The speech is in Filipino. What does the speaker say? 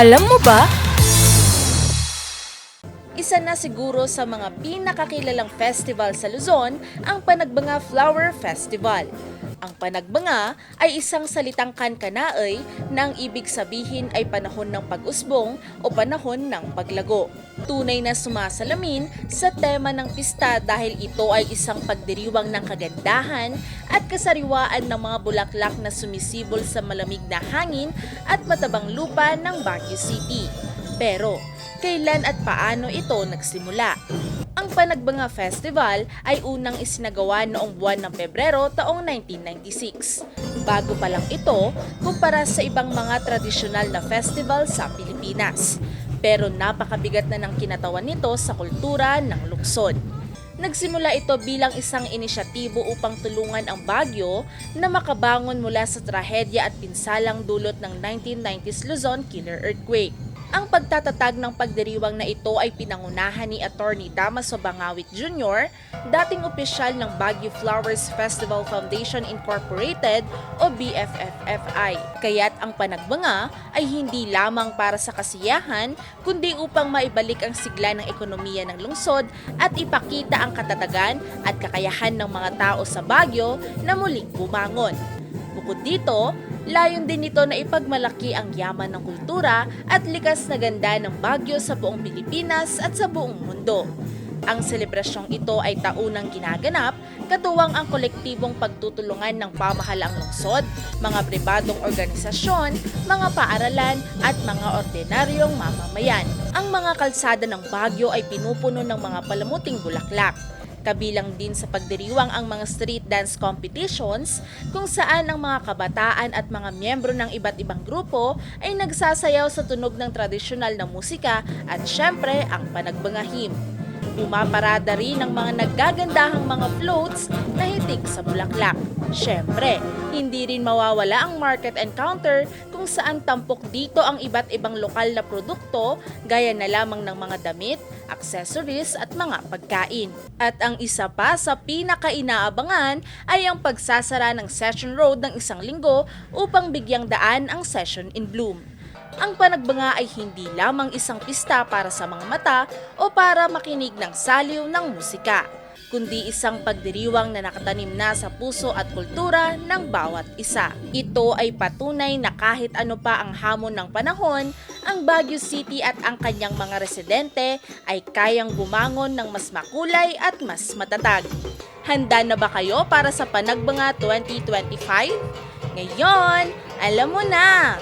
Alam mo ba? Isa na siguro sa mga pinakakilalang festival sa Luzon ang Panagbanga Flower Festival. Ang panagbanga ay isang salitang kankanaay na ang ibig sabihin ay panahon ng pag-usbong o panahon ng paglago. Tunay na sumasalamin sa tema ng pista dahil ito ay isang pagdiriwang ng kagandahan at kasariwaan ng mga bulaklak na sumisibol sa malamig na hangin at matabang lupa ng Baguio City. Pero, kailan at paano ito nagsimula? Ang Panagbanga Festival ay unang isinagawa noong buwan ng Pebrero taong 1996. Bago pa lang ito kumpara sa ibang mga tradisyonal na festival sa Pilipinas. Pero napakabigat na ng kinatawan nito sa kultura ng lungsod. Nagsimula ito bilang isang inisyatibo upang tulungan ang Baguio na makabangon mula sa trahedya at pinsalang dulot ng 1990s Luzon killer earthquake. Ang pagtatatag ng pagdiriwang na ito ay pinangunahan ni Attorney Damaso Bangawit Jr., dating opisyal ng Baguio Flowers Festival Foundation Incorporated o BFFFI. Kaya't ang panagbanga ay hindi lamang para sa kasiyahan, kundi upang maibalik ang sigla ng ekonomiya ng lungsod at ipakita ang katatagan at kakayahan ng mga tao sa Baguio na muling bumangon. Bukod dito, layon din nito na ipagmalaki ang yaman ng kultura at likas na ganda ng Baguio sa buong Pilipinas at sa buong mundo. Ang selebrasyong ito ay taunang ginaganap, katuwang ang kolektibong pagtutulungan ng pamahalaang lungsod, mga pribadong organisasyon, mga paaralan at mga ordinaryong mamamayan. Ang mga kalsada ng Baguio ay pinupuno ng mga palamuting bulaklak. Kabilang din sa pagdiriwang ang mga street dance competitions kung saan ang mga kabataan at mga miyembro ng iba't ibang grupo ay nagsasayaw sa tunog ng tradisyonal na musika at syempre ang panagbangahim. Pumaparada rin ang mga naggagandahang mga floats na hitik sa bulaklak. Syempre, hindi rin mawawala ang market encounter kung saan tampok dito ang iba't ibang lokal na produkto gaya na lamang ng mga damit, accessories at mga pagkain. At ang isa pa sa pinakainaabangan ay ang pagsasara ng Session Road ng isang linggo upang bigyang daan ang Session in Bloom. Ang panagbanga ay hindi lamang isang pista para sa mga mata o para makinig ng saliw ng musika, kundi isang pagdiriwang na nakatanim na sa puso at kultura ng bawat isa. Ito ay patunay na kahit ano pa ang hamon ng panahon, ang Baguio City at ang kanyang mga residente ay kayang bumangon ng mas makulay at mas matatag. Handa na ba kayo para sa Panagbanga 2025? Ngayon, alam mo na!